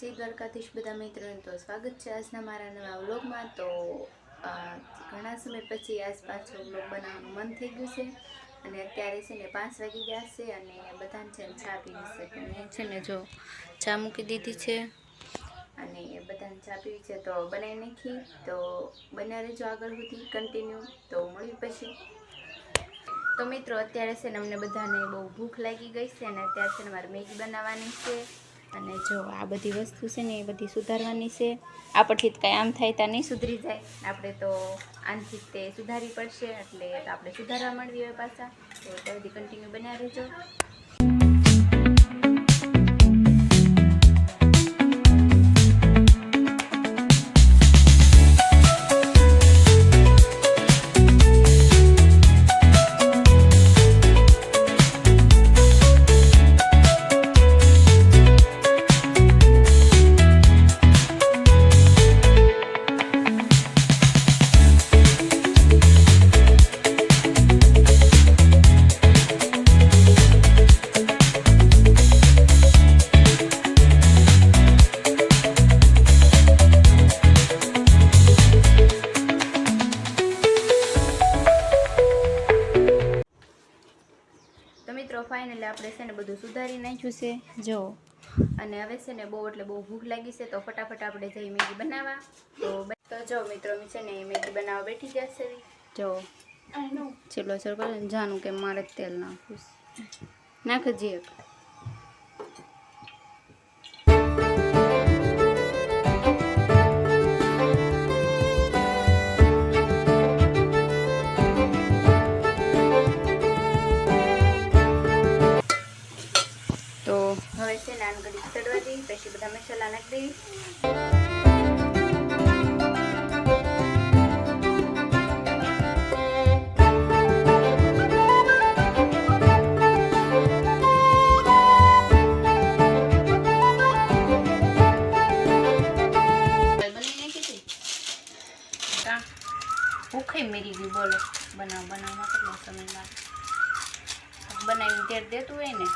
જય દ્વારકાધીશ બધા મિત્રોને તો સ્વાગત છે આજના મારા નવા વ્લોગમાં. તો ઘણા સમય પછી આજ પાછો વ્લોગ બનાવવાનું મન થઈ ગયું છે. અને અત્યારે છે ને પાંચ વાગી ગયા છે અને બધાને છે ને ચા પીવી છે. અને છે ને જો ચા મૂકી દીધી છે અને બધાને ચા પીવી છે તો બનાવી નાખી. તો બને રહેજો આગળ સુધી કન્ટિન્યુ તો મળી પછી. તો મિત્રો, અત્યારે છે ને અમને બધાને બહુ ભૂખ લાગી ગઈ છે અને અત્યારે છે ને મારે મેગી બનાવવાની છે. અને જો આ બધી વસ્તુ છે ને એ બધી સુધારવાની છે. આપણથી જ કાંઈ આમ થાય ત્યાં નહીં સુધરી જાય. આપણે તો આનથી તે સુધારવી પડશે, એટલે આપણે સુધારવા મળવી હોય પાછા. તો બધી કન્ટિન્યુ બનાવી રહેજો આપણે છે ને બધું સુધારી નાખ્યું છે જો. અને હવે છે ને બહુ એટલે બહુ ભૂખ લાગી છે તો ફટાફટ આપણે જઈ મેગી બનાવવા. તો તો જો મિત્રો છે ને મેગી બનાવવા બેઠી ગયા છે જો. ચેલો સર ને કે મારે તેલ નાખું. નાખજે એક. હતી કા ભૂખે મેરી ગયું બોલો. બનાવ બનાવમાં કેટલો સમય લાગે? બનાવીને તેર દેતું હોય ને?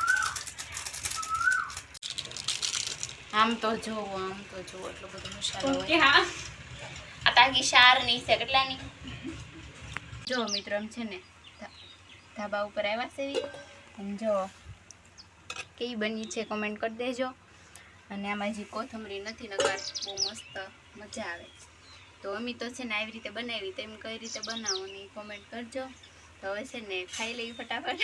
આમ તો જોવો આમ તો જોવો એટલો બધો મસાલો હોય. આ તાકી શારની છે કેટલાની? જો મિત્રો એમ છે ને ધાબા ઉપર આવ્યા છે. અને જો કેવી બની છે કમેન્ટ કરી દેજો. અને આમાં જે કોથમરી નથી નગર બહુ મસ્ત મજા આવે. તો અમે તો છે ને આવી રીતે બનાવી તેમ કઈ રીતે બનાવો ને કોમેન્ટ કરજો. તો હવે છે ને ખાઈ લઈ ફટાફટ.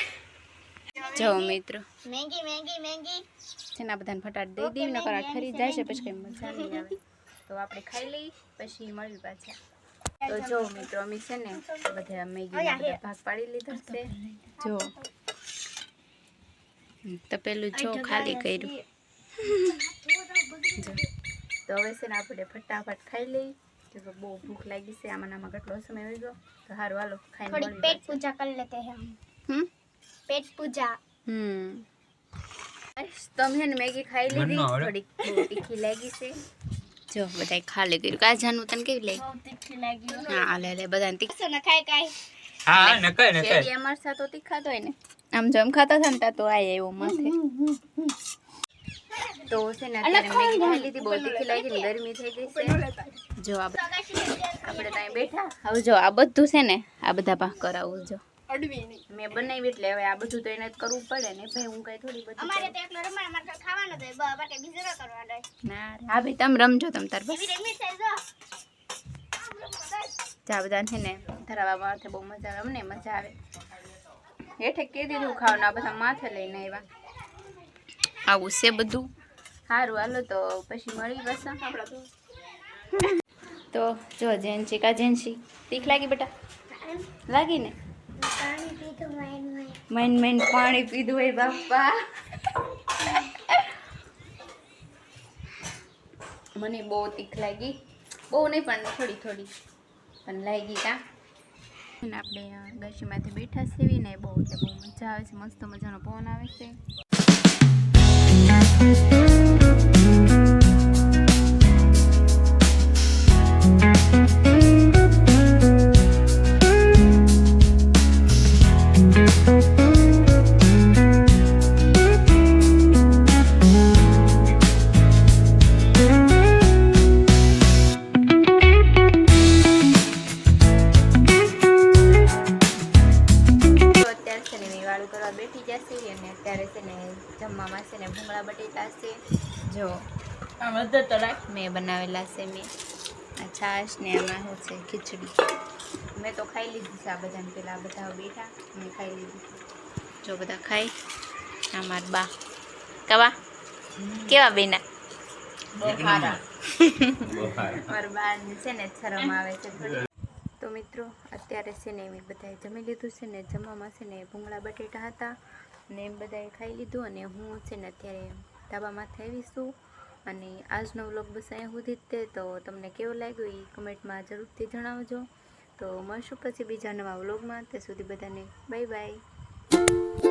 જો મિત્રો મેંગી મેંગી મેંગી છે ને બધાને ફટાટ દઈ દઈએ ને કરા ઠરી જાય છે પછી કંઈ મજા નહીં આવે તો આપણે ખાઈ લઈ પછી મળવી પાછા તો જો મિત્રો અમે છે ને બધા મેગી ભાગ પાડી લીધા છે જો તો પેલું જો ખાલી કર્યું તો હવે છે ને આપણે ફટાફટ ખાઈ લઈ જો બહુ ભૂખ લાગી છે આમાં આમાં કેટલો સમય હોય ગયો તો સારું હાલો ખાઈ પેટ પૂજા કરી લેતે હમ પેટ પૂજા હમ તમે મેગી ખાઈ લીધી થોડીક તીખી લાગી છે જો બધાય ખા લે કર્યું કાંઈ જાનું તને કેવી લાગી તીખી લાગી હા લે લે બધાને તીખું ન ખાય કાંઈ હા ન ખાય ન ખાય એ મરસા તો તીખા તો ને આમ જો એમ ખાતા હતા ને તો આ એવો માથે તો છે ને અત્યારે મેગી ખાઈ લીધી બહુ તીખી લાગી ગરમી થઈ ગઈ છે જો આપણે ત્યાં બેઠા હવે જો આ બધું છે ને આ બધા પાક કરાવું જો મેં બનાવી એટલે હવે આ બધું તો એને જ કરવું પડે ને ભાઈ હું કઈ થોડી બધું અમારે તો એકલો રમણ અમારે ખાવાનું તો બાટે બીજું ન કરવાનું ના રે. હા ભાઈ તમે રમજો તમે તાર બસ. જા. બધા છે ને ધરાવા માથે બહુ મજા આવે અમને મજા આવે. હેઠે કે દીધું ખાવાનું આ બધા માથે લઈને આવ્યા. આવું છે બધું? સારું હાલો તો પછી મળી બસ તો. જો જેન્સી કા જેન્સી તીખ લાગી બેટા? લાગી ને પાણી પીધું માઈન માઈન મૈન મૈન પાણી પીધું હોય બાપા. મને બહુ તીખ લાગી. બહુ નહીં, પણ થોડી થોડી. પણ લાગી કા. આપણે ગશીમાંથી બેઠા સેવી ને બહુ એટલે બહુ મજા આવે છે. મસ્ત મજાનો પવન આવે છે. ઉબાળું કરવા બેઠી જશે અને અત્યારે છે ને જમવામાં છે ને ભૂંગળા બટેટા છે. જો બધો તો રાખ મેં બનાવેલા છે મેં. આ છાશ ને એમાં શું છે? ખીચડી. મેં તો ખાઈ લીધી છે આ બધાને પેલા બધા બેઠા મેં ખાઈ લીધી જો બધા ખાઈ આ અમાર બા. કવા? કેવા બેના? બફારા બફારા મારા બા છે ને શરમ આવે છે તો મિત્રો, અત્યારે છે ને એમ બધાએ જમી લીધું છે ને જમવામાં છે ને ભૂંગળા બટેટા હતા ને એમ બધાએ ખાઈ લીધું અને હું છે ને અત્યારે ધાબામાંથી આવીશું અને આજનો વ્લોગ બસ અહીંયા સુધી જ તે. તો તમને કેવો લાગ્યો એ કમેન્ટમાં જરૂરથી જણાવજો. તો મળશું પછી બીજા નવા વ્લોગમાં. ત્યાં સુધી બધાને બાય બાય